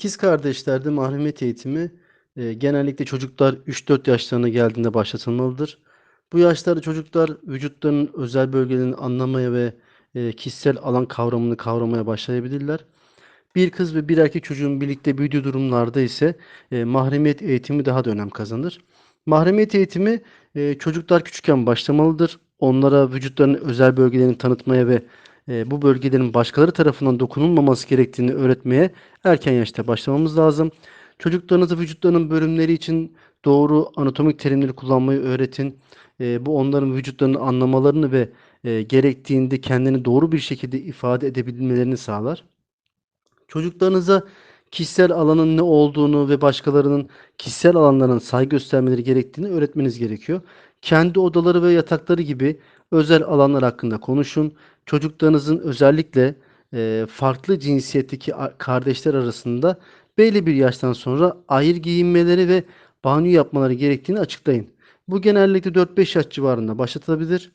İkiz kardeşlerde mahremiyet eğitimi e, genellikle çocuklar 3-4 yaşlarına geldiğinde başlatılmalıdır. Bu yaşlarda çocuklar vücutlarının özel bölgelerini anlamaya ve e, kişisel alan kavramını kavramaya başlayabilirler. Bir kız ve bir erkek çocuğun birlikte büyüdüğü durumlarda ise e, mahremiyet eğitimi daha da önem kazanır. Mahremiyet eğitimi e, çocuklar küçükken başlamalıdır. Onlara vücutlarının özel bölgelerini tanıtmaya ve e, bu bölgelerin başkaları tarafından dokunulmaması gerektiğini öğretmeye erken yaşta başlamamız lazım. Çocuklarınızı vücutlarının bölümleri için doğru anatomik terimleri kullanmayı öğretin. E, bu onların vücutlarını anlamalarını ve e, gerektiğinde kendini doğru bir şekilde ifade edebilmelerini sağlar. Çocuklarınıza kişisel alanın ne olduğunu ve başkalarının kişisel alanlarına saygı göstermeleri gerektiğini öğretmeniz gerekiyor. Kendi odaları ve yatakları gibi özel alanlar hakkında konuşun. Çocuklarınızın özellikle e, farklı cinsiyetteki kardeşler arasında belli bir yaştan sonra ayrı giyinmeleri ve banyo yapmaları gerektiğini açıklayın. Bu genellikle 4-5 yaş civarında başlatılabilir.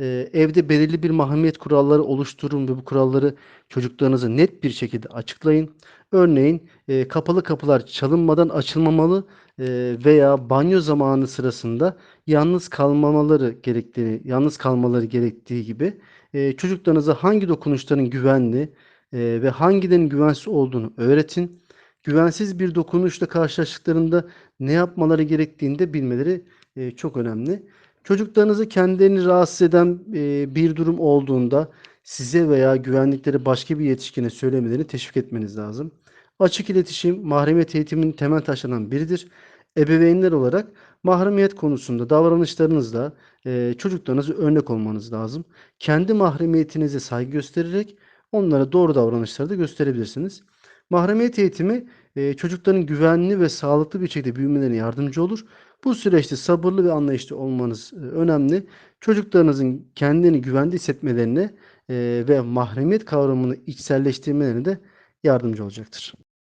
Eee, evde belirli bir mahremiyet kuralları oluşturun ve bu kuralları çocuklarınıza net bir şekilde açıklayın. Örneğin eee, kapalı kapılar çalınmadan açılmamalı eee, veya banyo zamanı sırasında yalnız kalmamaları gerektiğini, yalnız kalmaları gerektiği gibi eee, çocuklarınıza hangi dokunuşların güvenli eee, ve hangilerinin güvensiz olduğunu öğretin. Güvensiz bir dokunuşla karşılaştıklarında ne yapmaları gerektiğini de bilmeleri eee, çok önemli. Çocuklarınızı kendilerini rahatsız eden e, bir durum olduğunda size veya güvendikleri başka bir yetişkine söylemelerini teşvik etmeniz lazım. Açık iletişim mahremiyet eğitiminin temel taşlarından biridir. Ebeveynler olarak mahremiyet konusunda davranışlarınızla e, çocuklarınızı örnek olmanız lazım. Kendi mahremiyetinize saygı göstererek onlara doğru davranışları da gösterebilirsiniz. Mahremiyet eğitimi e, çocukların güvenli ve sağlıklı bir şekilde büyümelerine yardımcı olur. Bu süreçte sabırlı ve anlayışlı olmanız e, önemli. Çocuklarınızın kendini güvende hissetmelerine e, ve mahremiyet kavramını içselleştirmelerine de yardımcı olacaktır.